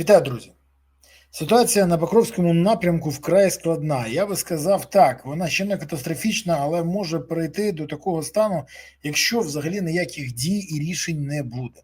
Вітаю, друзі. Ситуація на Покровському напрямку вкрай складна. Я би сказав так, вона ще не катастрофічна, але може перейти до такого стану, якщо взагалі ніяких дій і рішень не буде.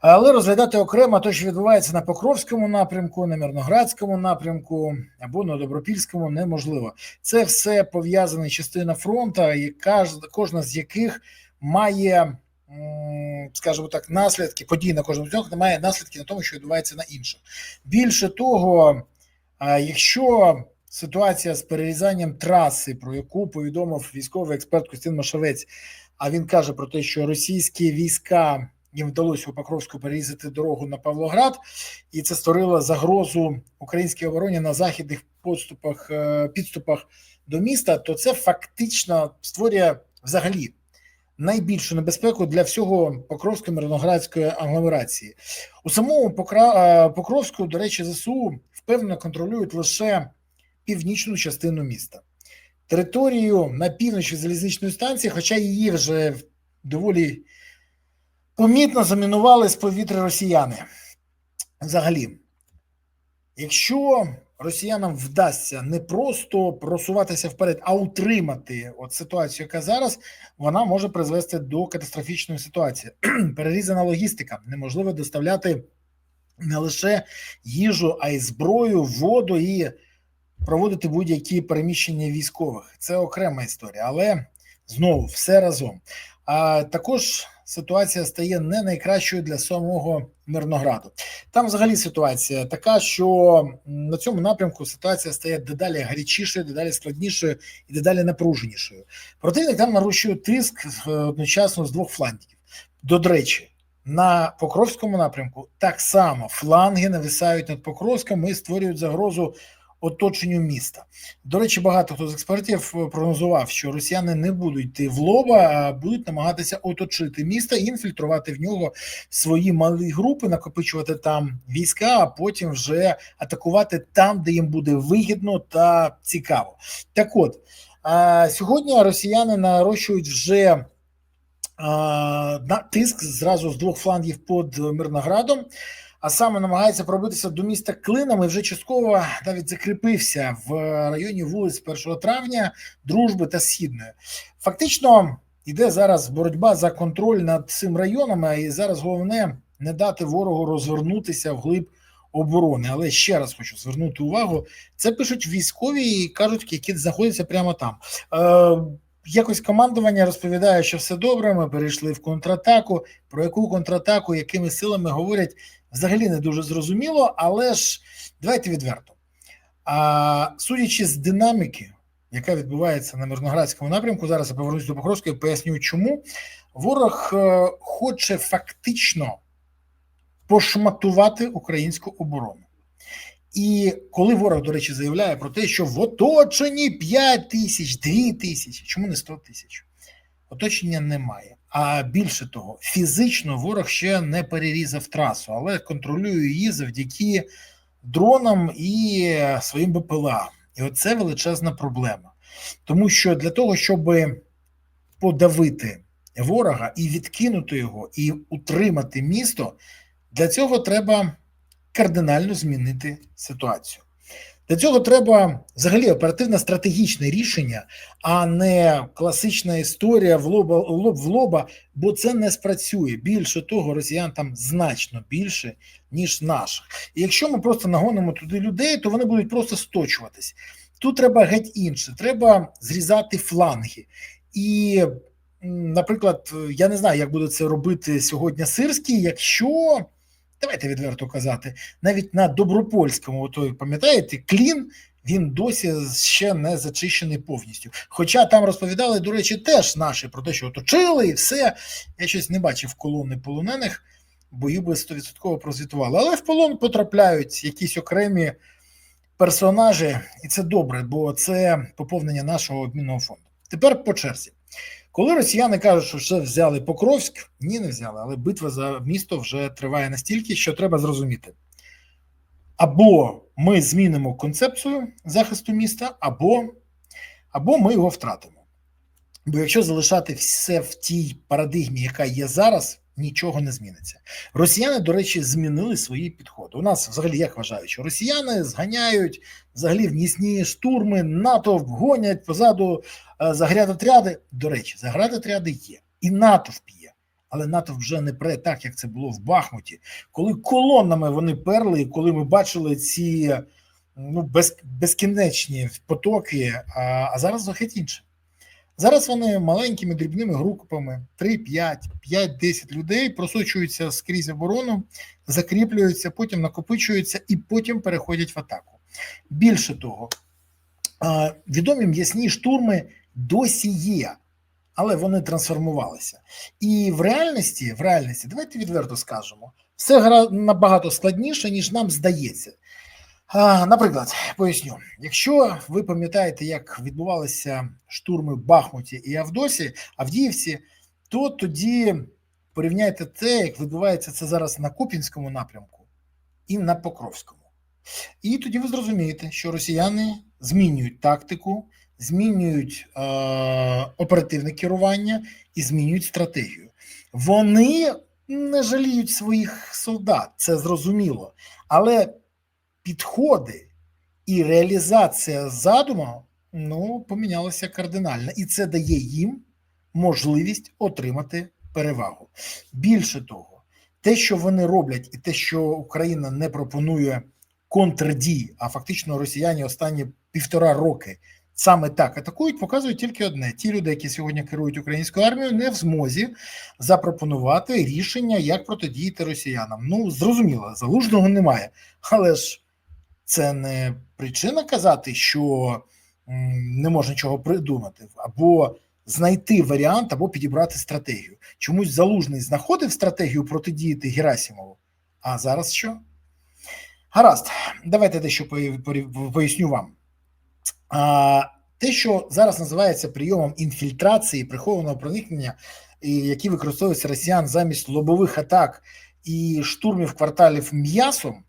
Але розглядати окремо те, що відбувається на Покровському напрямку, на Мирноградському напрямку або на Добропільському, неможливо. Це все пов'язана частина фронту, яка кожна з яких має скажімо так, наслідки подій на кожному з них немає наслідки на тому, що відбувається на інших. Більше того, якщо ситуація з перерізанням траси, про яку повідомив військовий експерт Костян Машавець, а він каже про те, що російські війська їм вдалося у Покровську перерізати дорогу на Павлоград, і це створило загрозу українській обороні на західних подступах е, підступах до міста, то це фактично створює взагалі найбільшу небезпеку для всього Покровської мирноградської агломерації. У самому Покра... Покровську, до речі, ЗСУ впевнено контролюють лише північну частину міста. Територію на півночі залізничної станції, хоча її вже доволі помітно замінували з повітря росіяни. Взагалі, якщо росіянам вдасться не просто просуватися вперед, а утримати от ситуацію, яка зараз вона може призвести до катастрофічної ситуації. Перерізана логістика, неможливо доставляти не лише їжу, а й зброю, воду і проводити будь-які переміщення військових. Це окрема історія, але знову все разом. А також ситуація стає не найкращою для самого Мирнограду. Там, взагалі, ситуація така, що на цьому напрямку ситуація стає дедалі гарячішою, дедалі складнішою і дедалі напруженішою. Противник там нарощує тиск е, одночасно з двох флангів. До речі, на Покровському напрямку так само фланги нависають над Покровськом і створюють загрозу оточенню міста. До речі, багато хто з експертів е, прогнозував, що росіяни не будуть йти в лоба, а будуть намагатися оточити місто і інфільтрувати в нього свої малі групи, накопичувати там війська, а потім вже атакувати там, де їм буде вигідно та цікаво. Так от сьогодні росіяни нарощують вже. Тиск зразу з двох флангів під Мирноградом а саме намагається пробитися до міста клинами. Вже частково навіть закріпився в районі вулиць 1 травня, дружби та східної. Фактично йде зараз боротьба за контроль над цим районом, і зараз головне не дати ворогу розвернутися вглиб оборони. Але ще раз хочу звернути увагу: це пишуть військові і кажуть, які знаходяться прямо там. Е, Якось командування розповідає, що все добре. Ми перейшли в контратаку. Про яку контратаку, якими силами говорять, взагалі не дуже зрозуміло, але ж давайте відверто. А судячи з динаміки, яка відбувається на Мирноградському напрямку, зараз я повернусь до Покровської, поясню, чому ворог е, хоче фактично пошматувати українську оборону. І коли ворог, до речі, заявляє про те, що в оточенні 5 тисяч, 2 тисячі, чому не 100 тисяч? Оточення немає. А більше того, фізично ворог ще не перерізав трасу, але контролює її завдяки дронам і своїм БПЛА. І оце величезна проблема. Тому що для того, щоб подавити ворога і відкинути його, і утримати місто, для цього треба кардинально змінити ситуацію. Для цього треба взагалі оперативно стратегічне рішення, а не класична історія в лоба лоб в лоба, бо це не спрацює. Більше того, росіян там значно більше, ніж наших. І якщо ми просто нагонимо туди людей, то вони будуть просто сточуватись. Тут треба геть інше, треба зрізати фланги. І, наприклад, я не знаю, як буде це робити сьогодні Сирський, якщо давайте відверто казати, навіть на добропольському, то пам'ятаєте, клін. Він досі ще не зачищений повністю. Хоча там розповідали, до речі, теж наші про те, що оточили і все. Я щось не бачив колони полонених, бої би 100% прозвітували. Але в полон потрапляють якісь окремі персонажі, і це добре, бо це поповнення нашого обмінного фонду. Тепер по черзі. Коли росіяни кажуть, що вже взяли Покровськ, ні, не взяли, але битва за місто вже триває настільки, що треба зрозуміти. Або ми змінимо концепцію захисту міста, або, або ми його втратимо. Бо якщо залишати все в тій парадигмі, яка є зараз, нічого не зміниться. Росіяни, до речі, змінили свої підходи. У нас взагалі як вважають, що росіяни зганяють взагалі в нісні штурми, натовп гонять позаду е, заградотряди. До речі, заградотряди є, і натовп є. Але натовп вже не пре так, як це було в Бахмуті, коли колонами вони перли, і коли ми бачили ці ну, без, безкінечні потоки, а, а зараз геть інше. Зараз вони маленькими дрібними групами 3, 5, 5, 10 людей просочуються скрізь оборону, закріплюються, потім накопичуються і потім переходять в атаку. Більше того, відомі м'ясні штурми досі є, але вони трансформувалися. І в реальності, в реальності, давайте відверто скажемо, все набагато складніше, ніж нам здається. Наприклад, поясню, якщо ви пам'ятаєте, як відбувалися штурми в Бахмуті і Авдосі, Авдіївці, то тоді порівняйте те, як відбувається це зараз на Купінському напрямку і на Покровському. І тоді ви зрозумієте, що росіяни змінюють тактику, змінюють е, оперативне керування і змінюють стратегію. Вони не жаліють своїх солдат, це зрозуміло. Але підходи і реалізація задуму ну, помінялася кардинально, і це дає їм можливість отримати перевагу. Більше того, те, що вони роблять, і те, що Україна не пропонує контрдій, а фактично росіяни останні півтора роки саме так атакують, показують тільки одне: ті люди, які сьогодні керують українською армією, не в змозі запропонувати рішення, як протидіяти росіянам. Ну зрозуміло, залужного немає, але ж це не причина казати, що не можна нічого придумати, або знайти варіант, або підібрати стратегію. Чомусь залужний знаходив стратегію протидіяти Герасимову. А зараз що? Гаразд, давайте дещо поясню вам. А, Те, що зараз називається прийомом інфільтрації, прихованого проникнення, які використовуються росіян замість лобових атак і штурмів кварталів м'ясом,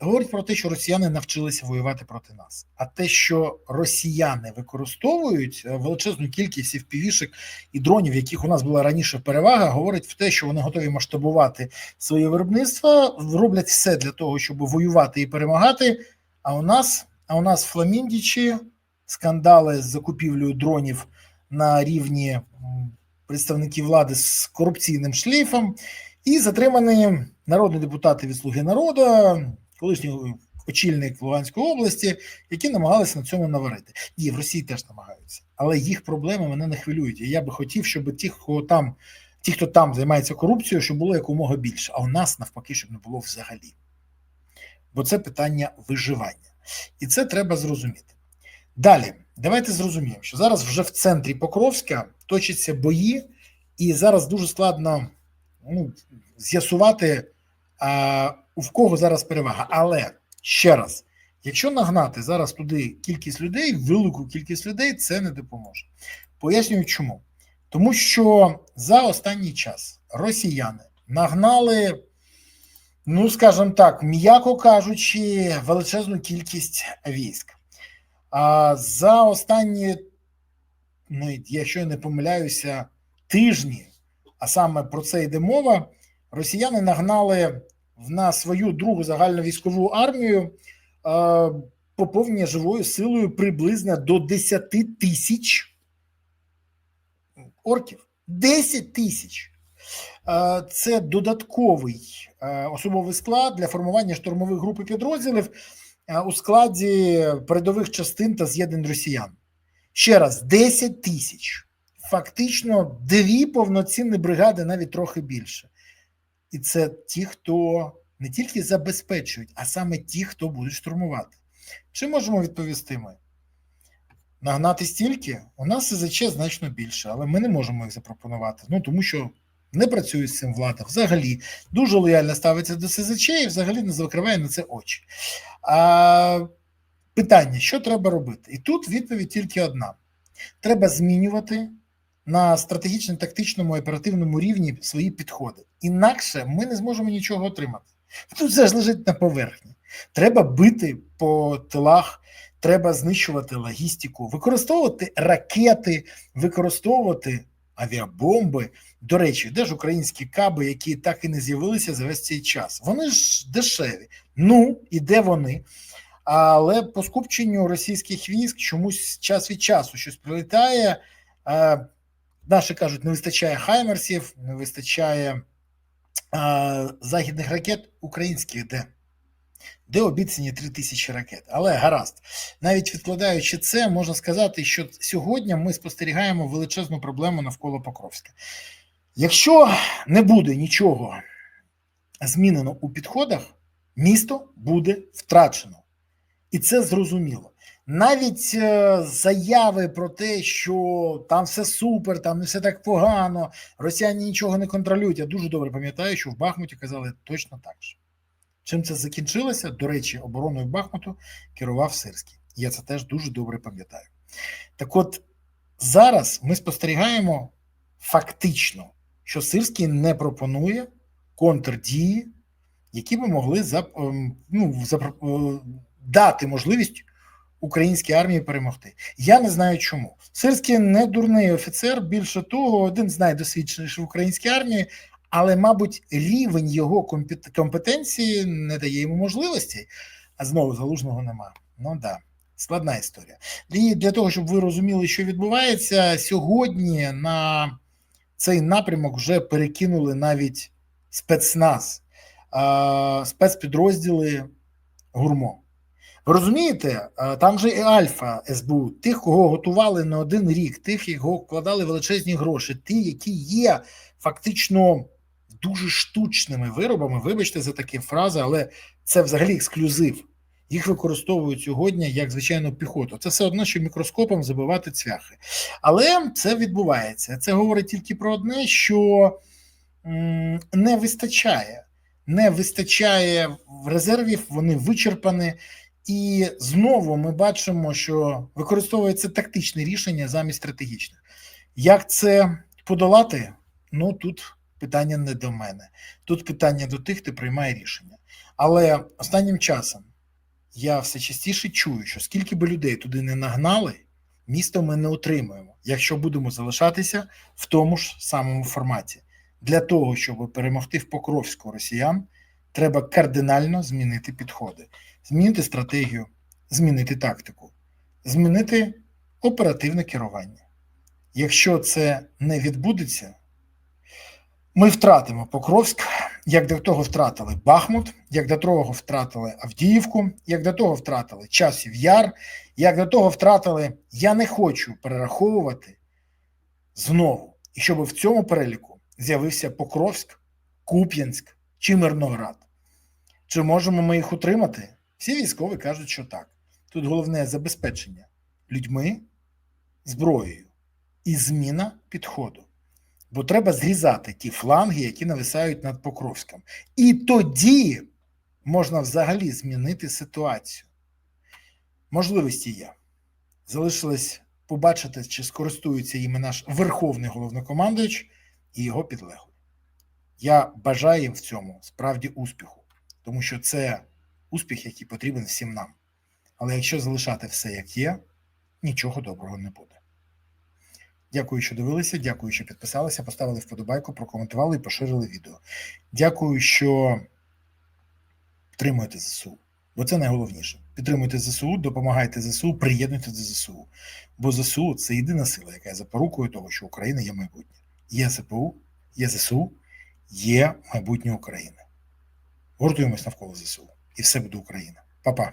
говорить про те, що росіяни навчилися воювати проти нас. А те, що росіяни використовують е, величезну кількість впівішек і дронів, яких у нас була раніше перевага, говорить в те, що вони готові масштабувати своє виробництво, роблять все для того, щоб воювати і перемагати. А у нас, а у нас Фламіндічі скандали з закупівлею дронів на рівні представників влади з корупційним шлейфом, і затримані народні депутати від Слуги народу колишній очільник Луганської області, які намагалися на цьому наварити. Ні, в Росії теж намагаються, але їх проблеми мене не хвилюють. І я би хотів, щоб ті, хто там, ті, хто там займається корупцією, щоб було якомога більше. А у нас навпаки, щоб не було взагалі. Бо це питання виживання, і це треба зрозуміти. Далі, давайте зрозуміємо, що зараз вже в центрі Покровська точаться бої, і зараз дуже складно ну, з'ясувати в кого зараз перевага. Але ще раз, якщо нагнати зараз туди кількість людей, велику кількість людей, це не допоможе. Пояснюю, чому. Тому що за останній час росіяни нагнали, ну скажімо так, м'яко кажучи, величезну кількість військ. А за останні, ну якщо я не помиляюся, тижні, а саме про це йде мова, росіяни нагнали на свою другу загальну військову армію поповнення живою силою приблизно до 10 тисяч орків. 10 тисяч. Це додатковий особовий склад для формування штурмових груп і підрозділів у складі передових частин та з'єднань росіян. Ще раз, 10 тисяч. Фактично дві повноцінні бригади, навіть трохи більше. І це ті, хто не тільки забезпечують, а саме ті, хто будуть штурмувати. Чи можемо відповісти ми? Нагнати стільки? У нас СЗЧ значно більше, але ми не можемо їх запропонувати. Ну тому що не працює з цим влада. Взагалі дуже лояльно ставиться до СЗЧ і взагалі не закриває на це очі. А, Питання: що треба робити? І тут відповідь тільки одна: треба змінювати на стратегічно тактичному і оперативному рівні свої підходи. Інакше ми не зможемо нічого отримати. Тут все ж лежить на поверхні. Треба бити по тилах, треба знищувати логістику, використовувати ракети, використовувати авіабомби. До речі, де ж українські каби, які так і не з'явилися за весь цей час? Вони ж дешеві. Ну і де вони? Але по скупченню російських військ чомусь час від часу щось прилітає. Е, Наші кажуть, не вистачає хаймерсів, не вистачає е, західних ракет українських де? Де обіцяні 3 тисячі ракет. Але гаразд, навіть відкладаючи це, можна сказати, що сьогодні ми спостерігаємо величезну проблему навколо Покровська. Якщо не буде нічого змінено у підходах, місто буде втрачено. І це зрозуміло. Навіть е, заяви про те, що там все супер, там не все так погано, росіяни нічого не контролюють. Я дуже добре пам'ятаю, що в Бахмуті казали точно так же. Чим це закінчилося? До речі, обороною Бахмуту керував Сирський. Я це теж дуже добре пам'ятаю. Так от зараз ми спостерігаємо фактично, що Сирський не пропонує контрдії, які би могли зап, ем, ну, зап, е, дати можливість українській армії перемогти. Я не знаю чому. Сирський не дурний офіцер, більше того, один з найдосвідченіших в українській армії, але, мабуть, рівень його компетенції не дає йому можливості, а знову залужного нема. Ну да, складна історія. І для того, щоб ви розуміли, що відбувається, сьогодні на цей напрямок вже перекинули навіть спецназ, спецпідрозділи гурмо. Ви розумієте, там же і Альфа СБУ, тих, кого готували не один рік, тих, кого вкладали величезні гроші, ті, які є фактично дуже штучними виробами. Вибачте за такі фрази, але це взагалі ексклюзив. Їх використовують сьогодні як звичайну піхоту. Це все одно, що мікроскопом забивати цвяхи. Але це відбувається. Це говорить тільки про одне, що не вистачає. Не вистачає резервів, вони вичерпані. І знову ми бачимо, що використовується тактичне рішення замість стратегічних. Як це подолати? Ну тут питання не до мене, тут питання до тих, хто приймає рішення. Але останнім часом я все частіше чую, що скільки би людей туди не нагнали, місто ми не отримуємо, якщо будемо залишатися в тому ж самому форматі. Для того, щоб перемогти в Покровську росіян, треба кардинально змінити підходи змінити стратегію, змінити тактику, змінити оперативне керування. Якщо це не відбудеться, ми втратимо Покровськ, як до того втратили Бахмут, як до того втратили Авдіївку, як до того втратили Часів Яр, як до того втратили, я не хочу перераховувати знову. І щоб в цьому переліку з'явився Покровськ, Куп'янськ чи Мирноград. Чи можемо ми їх утримати? Всі військові кажуть, що так. Тут головне забезпечення людьми, зброєю і зміна підходу. Бо треба зрізати ті фланги, які нависають над Покровськом. І тоді можна взагалі змінити ситуацію. Можливості є. Залишилось побачити, чи скористується іми наш верховний головнокомандуючий і його підлеглий. Я бажаю їм в цьому справді успіху, тому що це успіх, який потрібен всім нам. Але якщо залишати все як є, нічого доброго не буде. Дякую, що дивилися. Дякую, що підписалися, поставили вподобайку, прокоментували і поширили відео. Дякую, що підтримуєте ЗСУ, бо це найголовніше. Підтримуйте ЗСУ, допомагайте ЗСУ, приєднуйте до ЗСУ. Бо ЗСУ це єдина сила, яка є запорукою того, що Україна є майбутнє. Є ЗПУ, є ЗСУ, є майбутнє України. Гуртуємось навколо ЗСУ і все буде Україна. Па-па.